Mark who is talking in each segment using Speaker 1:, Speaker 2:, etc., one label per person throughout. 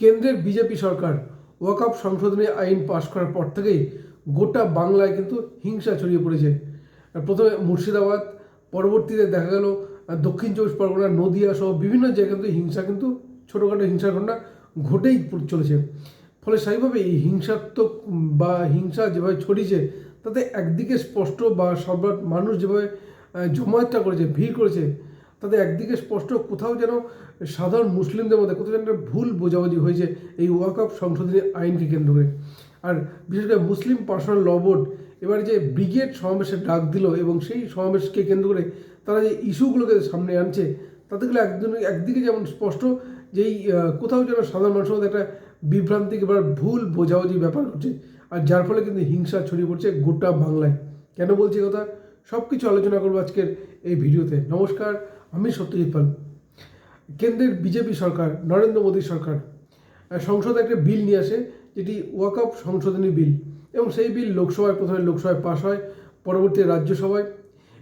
Speaker 1: কেন্দ্রের বিজেপি সরকার ওয়াকআপ সংশোধনী আইন পাশ করার পর থেকেই গোটা বাংলায় কিন্তু হিংসা ছড়িয়ে পড়েছে। প্রথমে মুর্শিদাবাদ, পরবর্তীতে দেখা গেল দক্ষিণ চব্বিশ পরগনা, নদিয়া সহ বিভিন্ন জায়গায় কিন্তু হিংসা কিন্তু, ছোটোখাটো হিংসার ঘটনা ঘটেই চলেছে। ফলে স্বাভাবিকভাবে এই হিংসাত্মক বা হিংসা যেভাবে ছড়িয়েছে, তাতে একদিকে স্পষ্ট বা সবার মানুষ যেভাবে জমায়েতটা করেছে, ভিড় করেছে তাতে একদিকে স্পষ্ট কোথাও যেন সাধারণ মুসলিমদের মধ্যে কোথাও যেন ভুল বোঝাবুঝি হয়েছে এই ওয়াকআপ সংশোধনী আইনকে কেন্দ্র করে। আর বিশেষ করে মুসলিম পার্সোনাল ল বোর্ড এবার যে ব্রিগেড সমাবেশের ডাক দিল এবং সেই সমাবেশকে কেন্দ্র করে তারা যে ইস্যুগুলোকে সামনে আনছে, তাতে গেলে একদিন একদিকে যেমন স্পষ্ট যে এই কোথাও যেন সাধারণ মানুষের মধ্যে একটা বিভ্রান্তি এবার ভুল বোঝাবুঝি ব্যাপার হচ্ছে। আর যার ফলে কিন্তু হিংসা ছড়িয়ে পড়ছে গোটা বাংলায়। কেন বলছি কথা? সব কিছু আলোচনা করব আজকের এই ভিডিওতে। নমস্কার। আমি সত্যজিৎ পাল। কেন্দ্রের বিজেপি সরকার, নরেন্দ্র মোদী সরকার সংসদে একটা বিল নিয়ে আসে, যেটি ওয়াকআপ সংশোধনী বিল। এবং সেই বিল লোকসভায়, প্রথমে লোকসভায় পাশ হয়, পরবর্তী রাজ্যসভায়।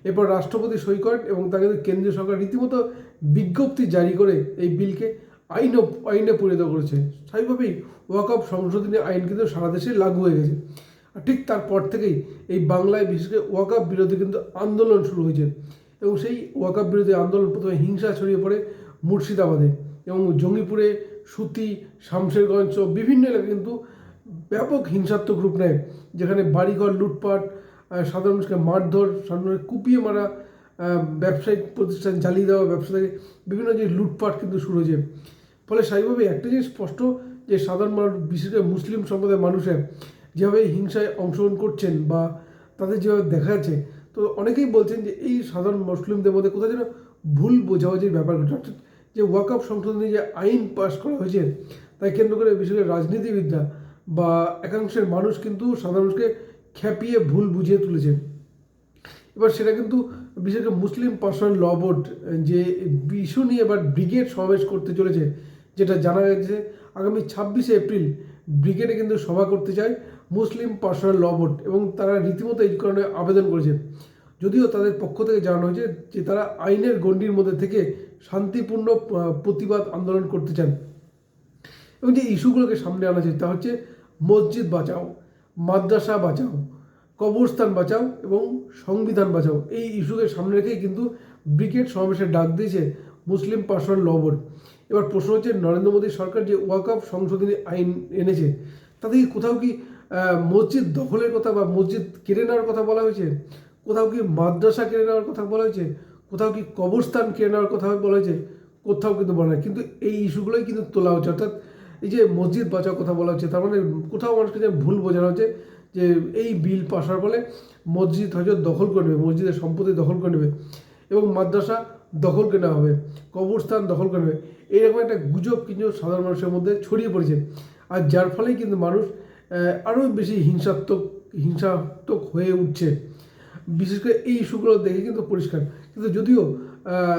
Speaker 1: এরপর রাষ্ট্রপতি সই করেন এবং তা কিন্তু কেন্দ্রীয় সরকার রীতিমতো বিজ্ঞপ্তি জারি করে এই বিলকে আইন, আইনে পরিণত করেছে। স্বাভাবিকভাবেই ওয়াকআপ সংশোধনী আইন কিন্তু সারা দেশে লাগু হয়ে গেছে। ঠিক তারপর থেকেই এই বাংলায় বিশেষ করে ওয়াকআপ বিরোধী কিন্তু আন্দোলন শুরু হয়েছে। এবং সেই ওয়াকআপ বিরোধী আন্দোলন প্রথমে হিংসা ছড়িয়ে পড়ে মুর্শিদাবাদে এবং জঙ্গিপুরে সুতি, শামশেরগঞ্জ বিভিন্ন এলাকায় কিন্তু ব্যাপক হিংসাত্মক রূপ নেয়, যেখানে বাড়িঘর, লুটপাট সাধারণ মানুষকে মারধর, সাধারণ কুপিয়ে মারা ব্যবসায়িক প্রতিষ্ঠান জ্বালিয়ে দেওয়া, ব্যবসা বিভিন্ন যে লুটপাট কিন্তু শুরু হয়েছে। ফলে স্বাভাবিকভাবে একটা জিনিস স্পষ্ট, যে সাধারণ মানুষ, বিশেষ করে মুসলিম সম্প্রদায়ের মানুষের যেভাবে হিংসায় অংশগ্রহণ করছেন বা তাদের যেভাবে দেখা যাচ্ছে তো অনেকেই বলছেন যে এই সাধারণ মুসলিমদের মধ্যে কোথাও যেন ভুল বোঝাবুঝির ব্যাপার ঘটে। যে ওয়াকআপ সংশোধনী যে আইন পাশ করা হয়েছে, তাই কেন্দ্র করে বিশেষ করে রাজনীতিবিদরা বা একাংশের মানুষ কিন্তু সাধারণ খেপিয়ে ভুল বুঝিয়ে তুলেছে এবার সেটা কিন্তু বিশেষ করে মুসলিম পার্সোনাল ল বোর্ড, যে ইস্যু নিয়ে এবার ব্রিগেড সমাবেশ করতে চলেছে, যেটা জানা গেছে আগামী ছাব্বিশে এপ্রিল ব্রিগেডে কিন্তু সভা করতে চায় মুসলিম পার্সোনাল ল বোর্ড এবং তারা রীতিমতো এই কারণে আবেদন করেছে যদিও তাদের পক্ষ থেকে জানানো হয়েছে যে তারা আইনের গণ্ডির মধ্যে থেকে শান্তিপূর্ণ প্রতিবাদ আন্দোলন করতে চান। এবং যে ইস্যুগুলোকে সামনে আনা হয়েছে তা হচ্ছে মসজিদ বাঁচাও, মাদ্রাসা বাঁচাও, কবরস্থান বাঁচাও এবং সংবিধান বাঁচাও। এই ইস্যুকে সামনে রেখেই কিন্তু ব্রিগেড সমাবেশের ডাক দিয়েছে মুসলিম পার্সোনাল ল বোর্ড। এবার প্রশ্ন হচ্ছে, নরেন্দ্র মোদী সরকার যে ওয়াকআপ সংশোধনী আইন এনেছে, তাতে কি কোথাও কি মসজিদ দখলের কথা বা মসজিদ কেড়ে নেওয়ার কথা বলা হয়েছে? কোথাও কি মাদ্রাসা কেড়ে নেওয়ার কথা বলা হয়েছে? কোথাও কি কবরস্থান কেড়ে নেওয়ার কথা বলা হয়েছে? কোথাও কিন্তু বলা হয় কিন্তু এই ইস্যুগুলোই কিন্তু তোলা হচ্ছে। অর্থাৎ এই যে মসজিদ বাঁচার কথা বলা হচ্ছে, তার মানে কোথাও মানুষকে যে ভুল বোঝানো হচ্ছে, যে এই বিল পাশ হওয়ার ফলে মসজিদ হয়তো দখল করে নেবে, মসজিদের সম্পত্তি দখল করে নেবে এবং মাদ্রাসা দখল করে নেওয়া হবে, কবরস্থান দখল করে নেবে। এইরকম একটা গুজব কিন্তু সাধারণ মানুষের মধ্যে ছড়িয়ে পড়েছে। আর যার ফলেই কিন্তু মানুষ আরও বেশি হিংসাত্মক হিংসাত্মক হয়ে উঠছে। বিশেষ করে এই ইস্যুগুলো দেখে কিন্তু পরিষ্কার। কিন্তু যদিও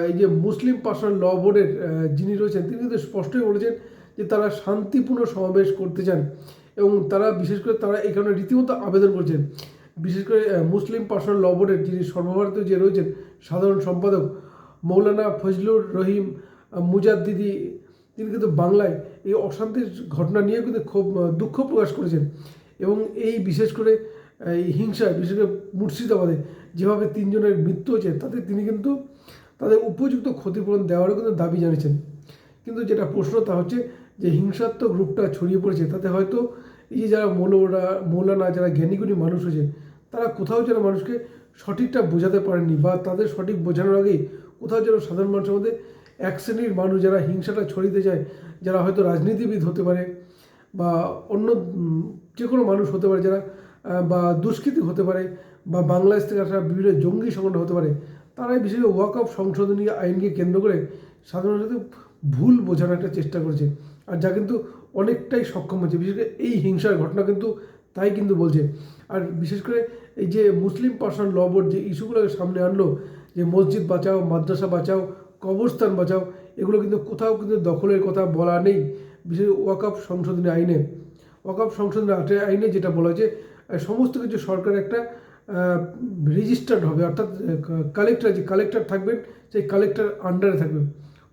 Speaker 1: এই যে মুসলিম পার্সোনাল ল বোর্ডের যিনি রয়েছেন, তিনি কিন্তু স্পষ্টই বলেছেন যে তারা শান্তিপূর্ণ সমাবেশ করতে চান এবং তারা বিশেষ করে তারা এই কারণে রীতিমতো আবেদন করছেন। বিশেষ করে মুসলিম পার্সোনাল ল বোর্ডের যিনি সর্বভারতীয় যে রয়েছেন, সাধারণ সম্পাদক মৌলানা ফজলুর রহিম মুজাদ্দিদি, তিনি কিন্তু বাংলায় এই অশান্তির ঘটনা নিয়ে কিন্তু খুব দুঃখ প্রকাশ করেছেন। এবং এই বিশেষ করে এই হিংসা বিশেষ করে মুর্শিদাবাদে যেভাবে তিনজনের মৃত্যু হয়েছে, তাতে তিনি কিন্তু তাদের উপযুক্ত ক্ষতিপূরণ দেওয়ারও কিন্তু দাবি জানিয়েছেন। কিন্তু যেটা প্রশ্ন, তা হচ্ছে যে হিংসাত্মক রূপটা ছড়িয়ে পড়েছে, তাতে হয়তো এই যে যারা মৌলরা, মৌলানা, যারা জ্ঞানীগুণী মানুষ হয়েছে, তারা কোথাও যেন মানুষকে সঠিকটা বোঝাতে পারেননি বা তাদের সঠিক বোঝানোর আগেই কোথাও যেন সাধারণ মানুষের মধ্যে এক শ্রেণির মানুষ যারা হিংসাটা ছড়িয়ে যায়, যারা হয়তো রাজনীতিবিদ হতে পারে বা অন্য যে কোনো মানুষ হতে পারে যারা বা দুষ্কৃতী হতে পারে, বা বাংলাদেশ থেকে আসা বিভিন্ন জঙ্গি সংগঠন হতে পারে, তারাই বিশেষ ওয়াক অফ সংশোধনী আইনকে কেন্দ্র করে সাধারণ ভুল বোঝানোর একটা চেষ্টা করছে, আর যা কিন্তু অনেকটাই সক্ষম হচ্ছে বিশেষ করে এই হিংসার ঘটনা কিন্তু তাই কিন্তু বলছে। আর বিশেষ করে এই যে মুসলিম পার্সোনাল ল বোর্ড যে ইস্যুগুলোকে সামনে আনলো, যে মসজিদ বাঁচাও, মাদ্রাসা বাঁচাও, কবরস্থান বাঁচাও, এগুলো কিন্তু কোথাও কিন্তু দখলের কথা বলা নেই, বিশেষ ওয়াকআপ সংশোধনী আইনে। ওয়াকআপ সংশোধন আইনে যেটা বলা হয়েছে সমস্ত কিছু সরকার একটা রেজিস্টার্ড হবে। অর্থাৎ কালেক্টর যে কালেক্টর থাকবেন, সেই কালেক্টর আন্ডারে থাকবেন।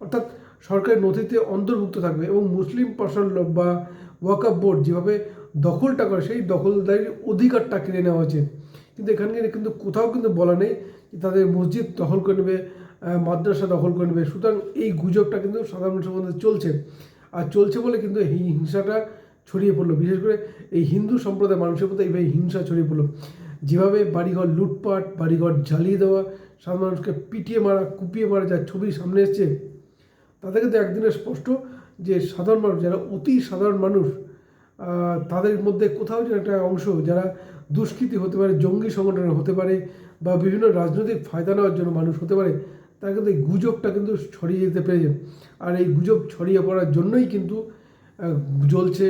Speaker 1: অর্থাৎ, সরকারের নথিতে অন্তর্ভুক্ত থাকবে এবং মুসলিম পার্সোনাল ল বা ওয়াকআপ বোর্ড যেভাবে দখলটা করে, সেই দখলদারির অধিকারটা কেড়ে নেওয়া হয়েছে। কিন্তু এখানে কিন্তু কোথাও কিন্তু বলা নেই যে তাদের মসজিদ দখল করে নেবে মাদ্রাসা দখল করে নেবে। সুতরাং এই গুজবটা কিন্তু সাধারণ মানুষের মধ্যে চলছে। আর চলছে বলে কিন্তু এই হিংসাটা ছড়িয়ে পড়ল। বিশেষ করে এই হিন্দু সম্প্রদায়ের মানুষের মধ্যে এইভাবে হিংসা ছড়িয়ে পড়ল। যেভাবে বাড়িঘর লুটপাট, বাড়িঘর জ্বালিয়ে দেওয়া, সাধারণ মানুষকে পিটিয়ে মারা, কুপিয়ে মারা যার ছবি সামনে এসছে তাদের কিন্তু একদিনে স্পষ্ট যে সাধারণ মানুষ, যারা অতি সাধারণ মানুষ তাদের মধ্যে কোথাও যেন একটা অংশ যারা দুষ্কৃতি হতে পারে, জঙ্গি সংগঠন হতে পারে বা বিভিন্ন রাজনৈতিক ফায়দা নেওয়ার জন্য মানুষ হতে পারে, তারা কিন্তু এই গুজবটা কিন্তু ছড়িয়ে যেতে পেরেছে। আর এই গুজব ছড়িয়ে পড়ার জন্যই কিন্তু জ্বলছে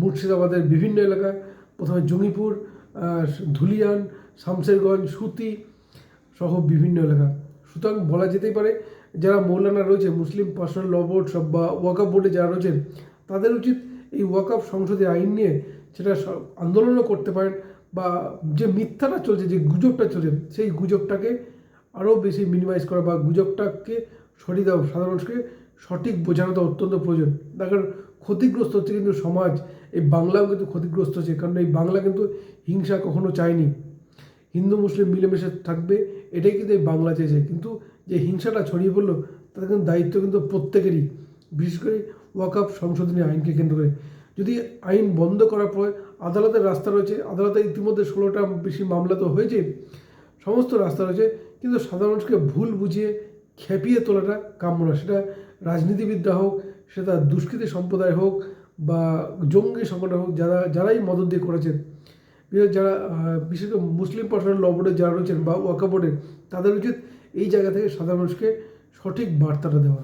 Speaker 1: মুর্শিদাবাদের বিভিন্ন এলাকা প্রথমে জঙ্গিপুর ধুলিয়ান শামসেরগঞ্জ সুতি সহ বিভিন্ন এলাকা। সুতরাং বলা যেতেই পারে, যারা মৌলানা রয়েছে, মুসলিম পার্সোনাল ল বোর্ড সব বা ওয়াকআপ বোর্ডে যারা রয়েছেন, তাদের উচিত এই ওয়াকআপ সংসদে আইন নিয়ে সেটা আন্দোলনও করতে পারেন বা যে মিথ্যাটা চলছে, যে গুজবটা চলছে, সেই গুজবটাকে আরও বেশি মিনিমাইজ করা বা গুজবটাকে সরিয়ে দেওয়া সাধারণ মানুষকে সঠিক বোঝানোটা অত্যন্ত প্রয়োজন। দেখার ক্ষতিগ্রস্ত হচ্ছে কিন্তু সমাজ এই বাংলাও কিন্তু ক্ষতিগ্রস্ত হচ্ছে, কারণ এই বাংলা কিন্তু হিংসা কখনো চায়নি। হিন্দু, মুসলিম মিলেমিশে থাকবে, এটাই কিন্তু এই বাংলা চেয়েছে। কিন্তু যে হিংসাটা ছড়িয়ে পড়ল তাতে কিন্তু দায়িত্ব কিন্তু প্রত্যেকেরই, বিশেষ করে ওয়াকআপ সংশোধনী আইনকে কেন্দ্র করে। যদি আইন বন্ধ করার পর আদালতের রাস্তা রয়েছে, আদালতে ইতিমধ্যে ষোলোটা বেশি মামলা তো হয়েছে, সমস্ত রাস্তা রয়েছে, কিন্তু সাধারণ মানুষকে ভুল বুঝিয়ে খেপিয়ে তোলাটা কাম্য না সেটা রাজনীতিবিদ্যা হোক, সেটা দুষ্কৃতী সম্প্রদায় হোক বা জঙ্গি সংগঠন হোক যারা, যারাই মদত দিয়ে করেছেন যারা বিশেষ করে মুসলিম পার্সোনাল ল বোর্ডে যারা রয়েছেন বা ওয়াকা তাদের উচিত এই জায়গা থেকে সাধারণ মানুষকে সঠিক বার্তাটা দেওয়া।